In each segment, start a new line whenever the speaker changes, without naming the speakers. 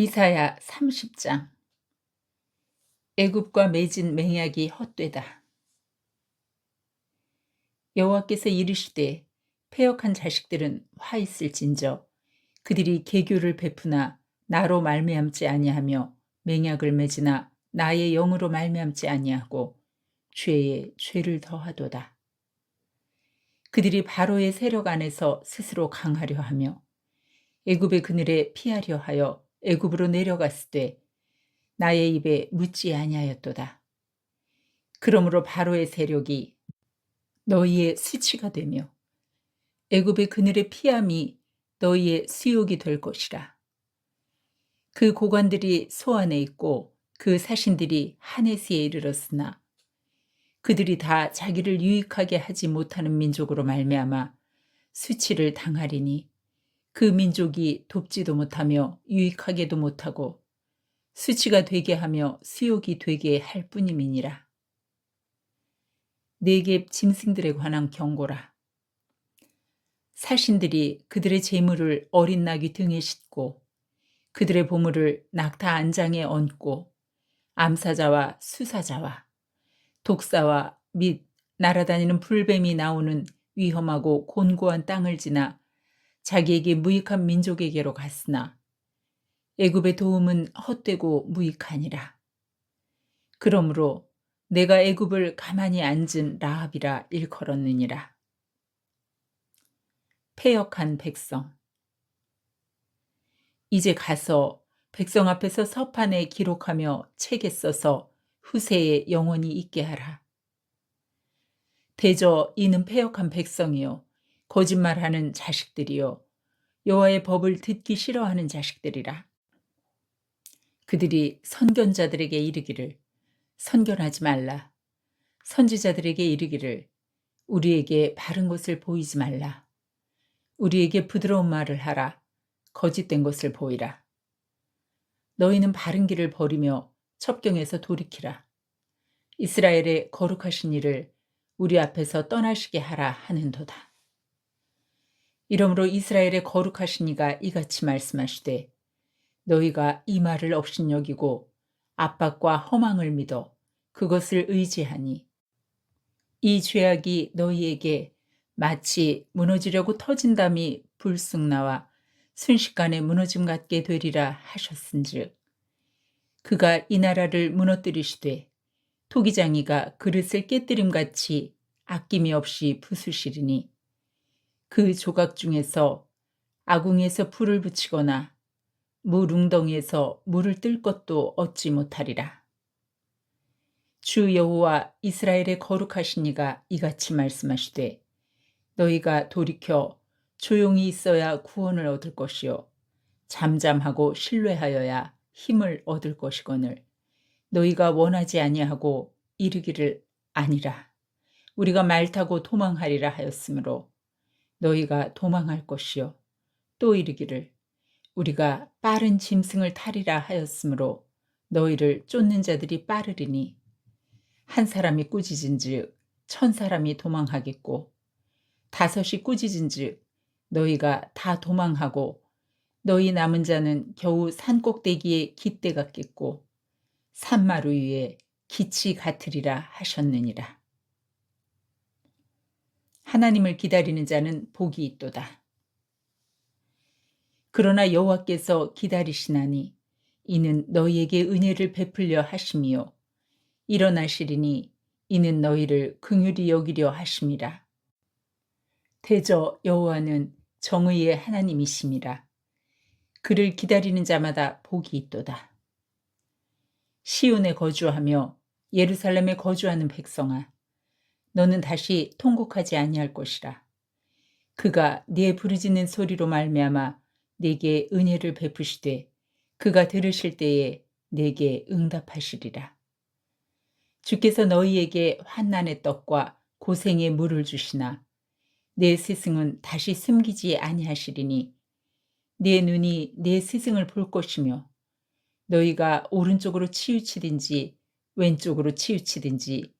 이사야 30장 애굽과 맺은 맹약이 헛되다. 여호와께서 이르시되 패역한 자식들은 화 있을진저 그들이 계교를 베푸나 나로 말미암지 아니하며 맹약을 맺으나 나의 영으로 말미암지 아니하고 죄에 죄를 더하도다. 그들이 바로의 세력 안에서 스스로 강하려 하며 애굽의 그늘에 피하려 하여 애굽으로 내려갔을 때 나의 입에 묻지 아니하였도다. 그러므로 바로의 세력이 너희의 수치가 되며 애굽의 그늘의 피함이 너희의 수욕이 될 것이라. 그 고관들이 소안에 있고 그 사신들이 하네스에 이르렀으나 그들이 다 자기를 유익하게 하지 못하는 민족으로 말미암아 수치를 당하리니 그 민족이 돕지도 못하며 유익하게도 못하고 수치가 되게 하며 수욕이 되게 할 뿐임이니라. 네개 짐승들에 관한 경고라. 사신들이 그들의 재물을 어린 낙이 등에 싣고 그들의 보물을 낙타 안장에 얹고 암사자와 수사자와 독사와 및 날아다니는 불뱀이 나오는 위험하고 곤고한 땅을 지나 자기에게 무익한 민족에게로 갔으나 애굽의 도움은 헛되고 무익하니라. 그러므로 내가 애굽을 가만히 앉은 라합이라 일컬었느니라. 패역한 백성 이제 가서 백성 앞에서 서판에 기록하며 책에 써서 후세에 영원히 있게 하라. 대저 이는 패역한 백성이요 거짓말하는 자식들이요 여호와의 법을 듣기 싫어하는 자식들이라. 그들이 선견자들에게 이르기를 선견하지 말라. 선지자들에게 이르기를 우리에게 바른 것을 보이지 말라. 우리에게 부드러운 말을 하라. 거짓된 것을 보이라. 너희는 바른 길을 버리며 첩경에서 돌이키라. 이스라엘의 거룩하신 이를 우리 앞에서 떠나시게 하라 하는도다. 이러므로 이스라엘의 거룩하신 이가 이같이 말씀하시되 너희가 이 말을 업신여기고 압박과 허망을 믿어 그것을 의지하니 이 죄악이 너희에게 마치 무너지려고 터진 담이 불쑥 나와 순식간에 무너짐 같게 되리라 하셨은즉 그가 이 나라를 무너뜨리시되 토기장이가 그릇을 깨뜨림 같이 아낌이 없이 부수시리니 그 조각 중에서 아궁에서 불을 붙이거나 물웅덩이에서 물을 뜰 것도 얻지 못하리라. 주 여호와 이스라엘의 거룩하신 이가 이같이 말씀하시되 너희가 돌이켜 조용히 있어야 구원을 얻을 것이요 잠잠하고 신뢰하여야 힘을 얻을 것이거늘 너희가 원하지 아니하고 이르기를 아니라 우리가 말 타고 도망하리라 하였으므로 너희가 도망할 것이요 또 이르기를 우리가 빠른 짐승을 타리라 하였으므로 너희를 쫓는 자들이 빠르리니 한 사람이 꾸짖은즉 천 사람이 도망하겠고 다섯이 꾸짖은즉 너희가 다 도망하고 너희 남은 자는 겨우 산 꼭대기에 깃대 같겠고 산마루 위에 기치 같으리라 하셨느니라. 하나님을 기다리는 자는 복이 있도다. 그러나 여호와께서 기다리시나니 이는 너희에게 은혜를 베풀려 하심이요 일어나시리니 이는 너희를 긍휼히 여기려 하심이라. 대저 여호와는 정의의 하나님이심이라. 그를 기다리는 자마다 복이 있도다. 시온에 거주하며 예루살렘에 거주하는 백성아 너는 다시 통곡하지 아니할 것이라. 그가 네 부르짖는 소리로 말미암아 네게 은혜를 베푸시되 그가 들으실 때에 네게 응답하시리라. 주께서 너희에게 환난의 떡과 고생의 물을 주시나 내 스승은 다시 숨기지 아니하시리니 내 눈이 내 스승을 볼 것이며 너희가 오른쪽으로 치우치든지 왼쪽으로 치우치든지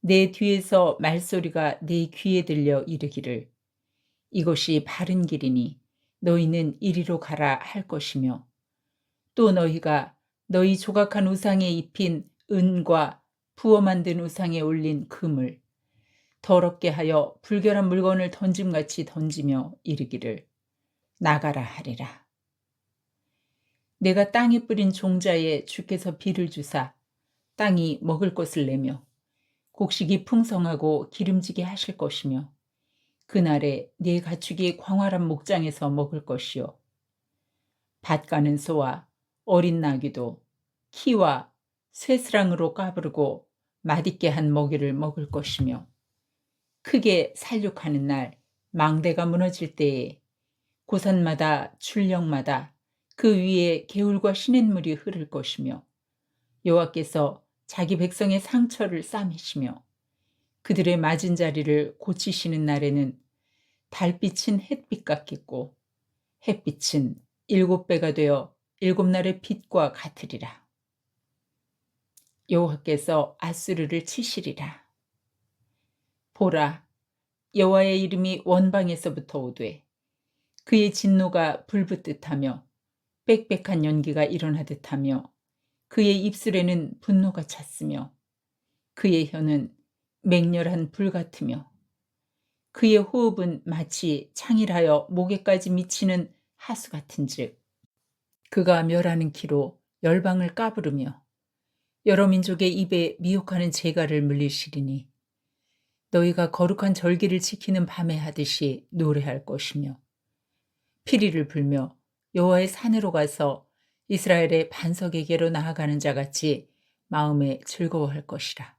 내 뒤에서 말소리가 내 귀에 들려 이르기를 이것이 바른 길이니 너희는 이리로 가라 할 것이며 또 너희가 너희 조각한 우상에 입힌 은과 부어 만든 우상에 올린 금을 더럽게 하여 불결한 물건을 던짐같이 던지며 이르기를 나가라 하리라. 내가 땅에 뿌린 종자에 주께서 비를 주사 땅이 먹을 것을 내며 곡식이 풍성하고 기름지게 하실 것이며 그날에 네 가축이 광활한 목장에서 먹을 것이요. 밭 가는 소와 어린 나귀도 키와 쇠스랑으로 까부르고 맛있게 한 먹이를 먹을 것이며 크게 살육하는 날 망대가 무너질 때에 고산마다 출령마다 그 위에 개울과 시냇물이 흐를 것이며 여호와께서 자기 백성의 상처를 싸매시며 그들의 맞은 자리를 고치시는 날에는 달빛은 햇빛 같겠고 햇빛은 일곱 배가 되어 일곱 날의 빛과 같으리라. 여호와께서 아수르를 치시리라. 보라, 여호와의 이름이 원방에서부터 오되 그의 진노가 불붙듯하며 빽빽한 연기가 일어나듯하며 그의 입술에는 분노가 찼으며 그의 혀는 맹렬한 불 같으며 그의 호흡은 마치 창일하여 목에까지 미치는 하수 같은즉 그가 멸하는 키로 열방을 까부르며 여러 민족의 입에 미혹하는 재갈을 물리시리니 너희가 거룩한 절기를 지키는 밤에 하듯이 노래할 것이며 피리를 불며 여호와의 산으로 가서 이스라엘의 반석에게로 나아가는 자 같이 마음에 즐거워할 것이라.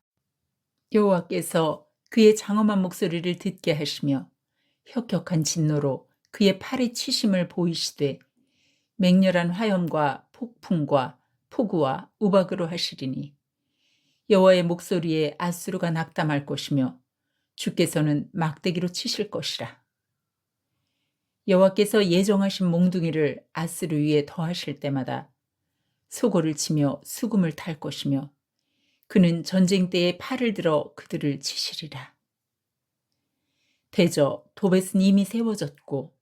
여호와께서 그의 장엄한 목소리를 듣게 하시며 혁혁한 진노로 그의 팔의 치심을 보이시되 맹렬한 화염과 폭풍과 폭우와 우박으로 하시리니 여호와의 목소리에 아수르가 낙담할 것이며 주께서는 막대기로 치실 것이라. 여호와께서 예정하신 몽둥이를 아스르 위에 더하실 때마다 소고를 치며 수금을 탈 것이며 그는 전쟁 때에 팔을 들어 그들을 치시리라. 대저 도벳은 이미 세워졌고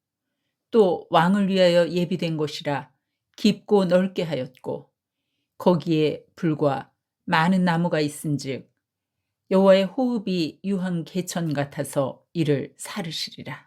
또 왕을 위하여 예비된 것이라 깊고 넓게 하였고 거기에 불과 많은 나무가 있은즉 여호와의 호흡이 유한 개천 같아서 이를 사르시리라.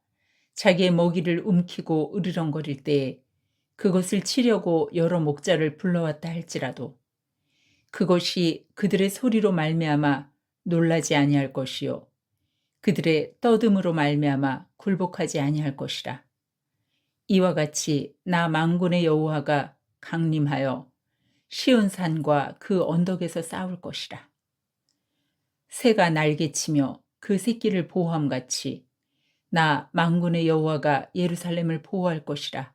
자기의 먹이를 움키고 으르렁거릴 때에 그것을 치려고 여러 목자를 불러왔다 할지라도 그것이 그들의 소리로 말미암아 놀라지 아니할 것이요. 그들의 떠듬으로 말미암아 굴복하지 아니할 것이라. 이와 같이 나 망군의 여호와가 강림하여 시온 산과 그 언덕에서 싸울 것이라. 새가 날개치며 그 새끼를 보호함 같이 나 망군의 여호와가 예루살렘을 보호할 것이라.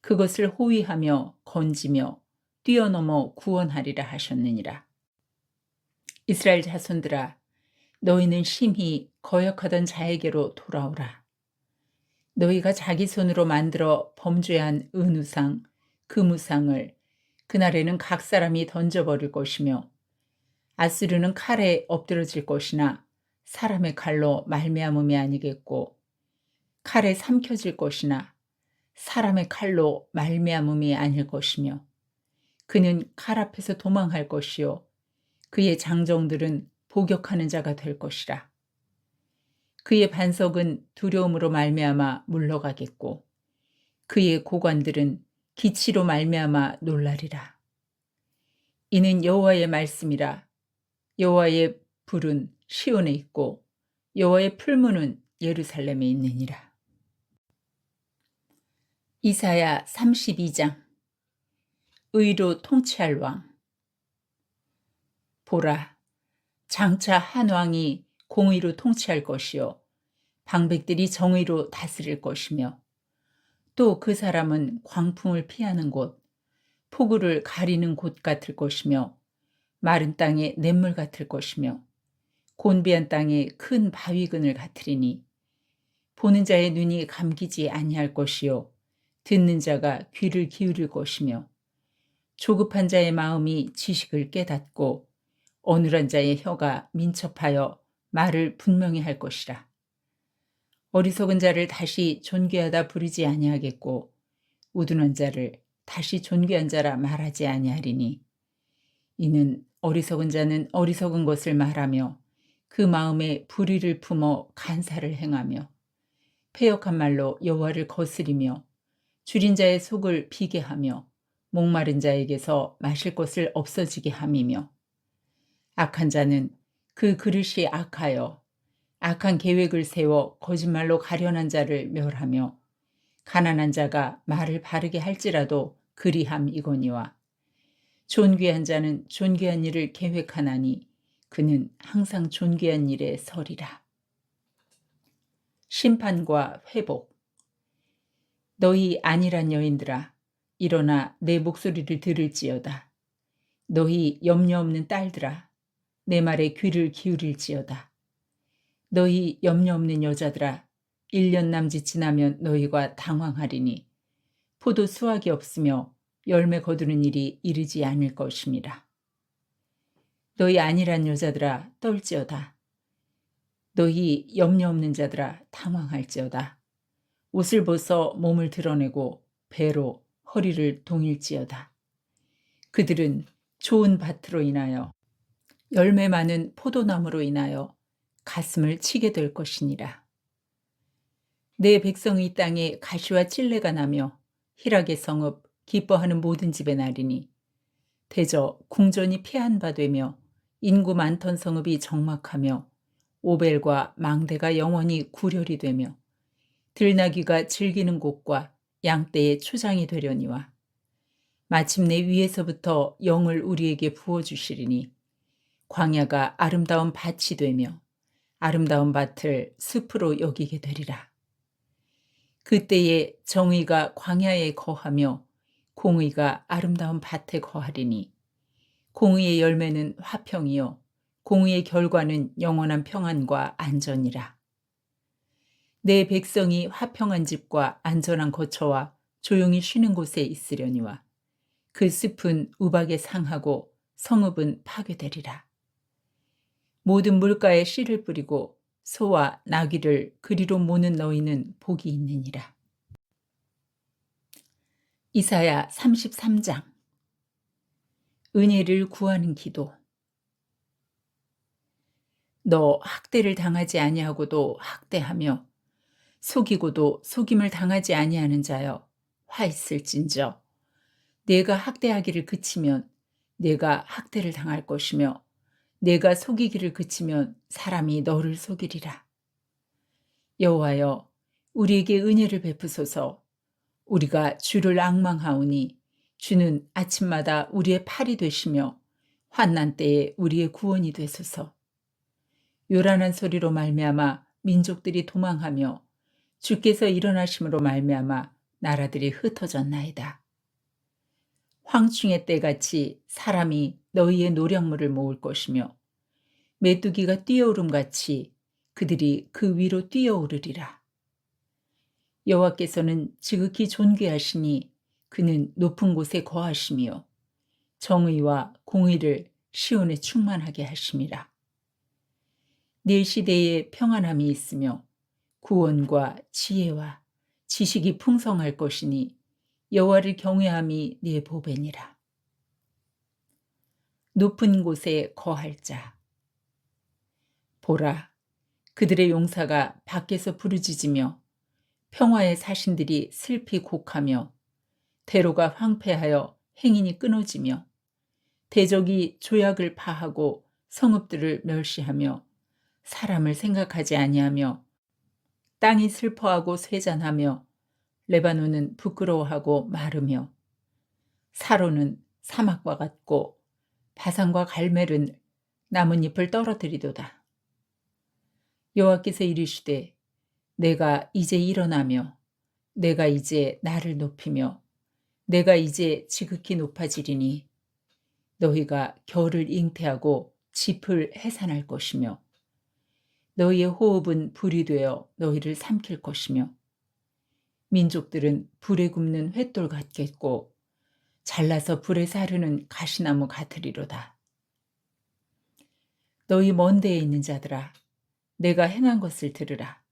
그것을 호위하며 건지며 뛰어넘어 구원하리라 하셨느니라. 이스라엘 자손들아 너희는 심히 거역하던 자에게로 돌아오라. 너희가 자기 손으로 만들어 범죄한 은우상, 금우상을 그날에는 각 사람이 던져버릴 것이며 아스르는 칼에 엎드러질 것이나 사람의 칼로 말미암음이 아니겠고 칼에 삼켜질 것이나 사람의 칼로 말미암음이 아닐 것이며 그는 칼 앞에서 도망할 것이요 그의 장정들은 복역하는 자가 될 것이라 그의 반석은 두려움으로 말미암아 물러가겠고 그의 고관들은 기치로 말미암아 놀라리라. 이는 여호와의 말씀이라. 여호와의 불은 시온에 있고 여호와의 풀무는 예루살렘에 있느니라. 이사야 32장 의로 통치할 왕 보라 장차 한 왕이 공의로 통치할 것이요 방백들이 정의로 다스릴 것이며 또 그 사람은 광풍을 피하는 곳 폭우를 가리는 곳 같을 것이며 마른 땅에 냇물 같을 것이며 곤비한 땅에 큰 바위근을 같으리니 보는 자의 눈이 감기지 아니할 것이요 듣는 자가 귀를 기울일 것이며 조급한 자의 마음이 지식을 깨닫고 어눌한 자의 혀가 민첩하여 말을 분명히 할 것이라. 어리석은 자를 다시 존귀하다 부르지 아니하겠고 우둔한 자를 다시 존귀한 자라 말하지 아니하리니 이는 어리석은 자는 어리석은 것을 말하며 그 마음에 불의를 품어 간사를 행하며 폐역한 말로 여호와를 거스리며 줄인 자의 속을 비게 하며 목마른 자에게서 마실 것을 없어지게 함이며 악한 자는 그 그릇이 악하여 악한 계획을 세워 거짓말로 가련한 자를 멸하며 가난한 자가 말을 바르게 할지라도 그리함이거니와 존귀한 자는 존귀한 일을 계획하나니 그는 항상 존귀한 일에 서리라. 심판과 회복 너희 안일한 여인들아 일어나 내 목소리를 들을지어다. 너희 염려 없는 딸들아 내 말에 귀를 기울일지어다. 너희 염려 없는 여자들아 1년 남짓 지나면 너희가 당황하리니 포도 수확이 없으며 열매 거두는 일이 이르지 않을 것입니다. 너희 안일한 여자들아 떨지어다. 너희 염려 없는 자들아 당황할지어다. 옷을 벗어 몸을 드러내고 배로 허리를 동일지어다. 그들은 좋은 밭으로 인하여 열매 많은 포도나무로 인하여 가슴을 치게 될 것이니라. 내 백성의 땅에 가시와 찔레가 나며 희락의 성읍 기뻐하는 모든 집의 날이니 대저 궁전이 폐한 바 되며 인구 많던 성읍이 적막하며 오벨과 망대가 영원히 구렬이 되며 들나귀가 즐기는 곳과 양떼의 초장이 되려니와 마침내 위에서부터 영을 우리에게 부어주시리니 광야가 아름다운 밭이 되며 아름다운 밭을 숲으로 여기게 되리라. 그때에 정의가 광야에 거하며 공의가 아름다운 밭에 거하리니 공의의 열매는 화평이요 공의의 결과는 영원한 평안과 안전이라. 내 백성이 화평한 집과 안전한 거처와 조용히 쉬는 곳에 있으려니와 그 숲은 우박에 상하고 성읍은 파괴되리라. 모든 물가에 씨를 뿌리고 소와 나귀를 그리로 모는 너희는 복이 있느니라. 이사야 33장 은혜를 구하는 기도. 너 학대를 당하지 아니하고도 학대하며 속이고도 속임을 당하지 아니하는 자여 화 있을진저. 내가 학대하기를 그치면 내가 학대를 당할 것이며 내가 속이기를 그치면 사람이 너를 속이리라. 여호와여 우리에게 은혜를 베푸소서. 우리가 주를 악망하오니 주는 아침마다 우리의 팔이 되시며 환난 때에 우리의 구원이 되소서 요란한 소리로 말미암아 민족들이 도망하며 주께서 일어나심으로 말미암아 나라들이 흩어졌나이다. 황충의 때같이 사람이 너희의 노력물을 모을 것이며 메뚜기가 뛰어오름같이 그들이 그 위로 뛰어오르리라. 여호와께서는 지극히 존귀하시니 그는 높은 곳에 거하시며 정의와 공의를 시온에 충만하게 하심이라. 내 시대에 평안함이 있으며 구원과 지혜와 지식이 풍성할 것이니 여호와를 경외함이 네 보배니라. 높은 곳에 거할 자. 보라, 그들의 용사가 밖에서 부르짖으며 평화의 사신들이 슬피 곡하며 대로가 황폐하여 행인이 끊어지며 대적이 조약을 파하고 성읍들을 멸시하며 사람을 생각하지 아니하며 땅이 슬퍼하고 쇠잔하며 레바논은 부끄러워하고 마르며 사로는 사막과 같고 바산과 갈멜은 나뭇잎을 떨어뜨리도다. 여호와께서 이르시되 내가 이제 일어나며 내가 이제 나를 높이며 내가 이제 지극히 높아지리니 너희가 겨울을 잉태하고 짚을 해산할 것이며 너희의 호흡은 불이 되어 너희를 삼킬 것이며 민족들은 불에 굽는 횃돌 같겠고 잘라서 불에 사르는 가시나무 같으리로다. 너희 먼 데에 있는 자들아 내가 행한 것을 들으라.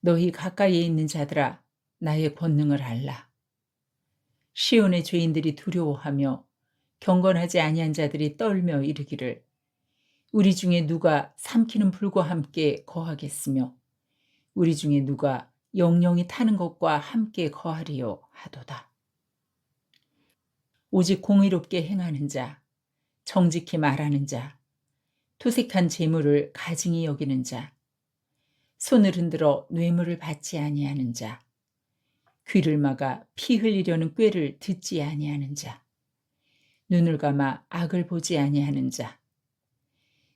너희 가까이에 있는 자들아 나의 권능을 알라. 시온의 죄인들이 두려워하며 경건하지 아니한 자들이 떨며 이르기를 우리 중에 누가 삼키는 불과 함께 거하겠으며 우리 중에 누가 영영이 타는 것과 함께 거하리요 하도다. 오직 공의롭게 행하는 자, 정직히 말하는 자, 투색한 재물을 가증히 여기는 자, 손을 흔들어 뇌물을 받지 아니하는 자, 귀를 막아 피 흘리려는 꾀를 듣지 아니하는 자, 눈을 감아 악을 보지 아니하는 자.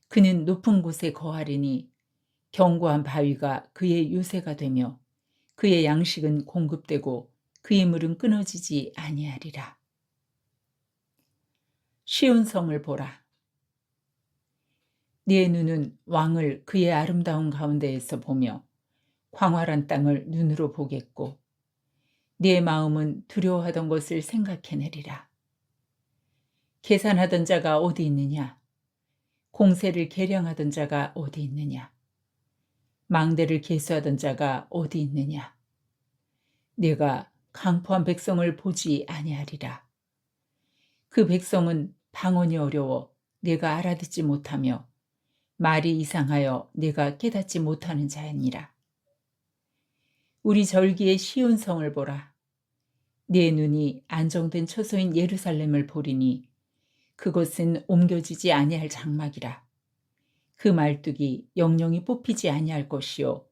그는 높은 곳에 거하리니 견고한 바위가 그의 요새가 되며 그의 양식은 공급되고 그의 물은 끊어지지 아니하리라. 쉬운 성을 보라. 네 눈은 왕을 그의 아름다운 가운데에서 보며 광활한 땅을 눈으로 보겠고 네 마음은 두려워하던 것을 생각해내리라. 계산하던 자가 어디 있느냐? 공세를 계량하던 자가 어디 있느냐? 망대를 계수하던 자가 어디 있느냐? 네가 강포한 백성을 보지 아니하리라. 그 백성은 방언이 어려워 네가 알아듣지 못하며 말이 이상하여 네가 깨닫지 못하는 자니라. 우리 절기의 시온 성을 보라. 네 눈이 안정된 처소인 예루살렘을 보리니 그것은 옮겨지지 아니할 장막이라. 그 말뚝이 영영이 뽑히지 아니할 것이요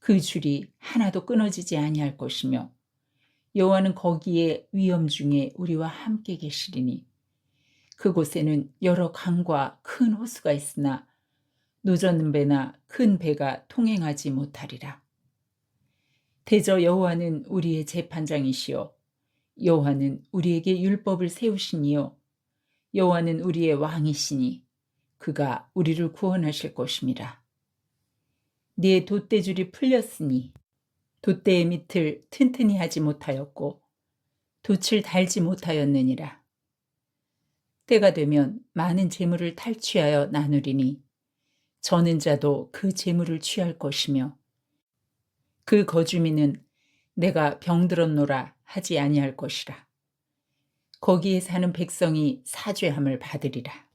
그 줄이 하나도 끊어지지 아니할 것이며 여호와는 거기에 위험 중에 우리와 함께 계시리니 그곳에는 여러 강과 큰 호수가 있으나 노젓는 배나 큰 배가 통행하지 못하리라. 대저 여호와는 우리의 재판장이시요 여호와는 우리에게 율법을 세우시니요 여호와는 우리의 왕이시니 그가 우리를 구원하실 것임이라. 네 돛대줄이 풀렸으니 돛대의 밑을 튼튼히 하지 못하였고 돛을 달지 못하였느니라. 때가 되면 많은 재물을 탈취하여 나누리니 저는 자도 그 재물을 취할 것이며 그 거주민은 내가 병들었노라 하지 아니할 것이라. 거기에 사는 백성이 사죄함을 받으리라.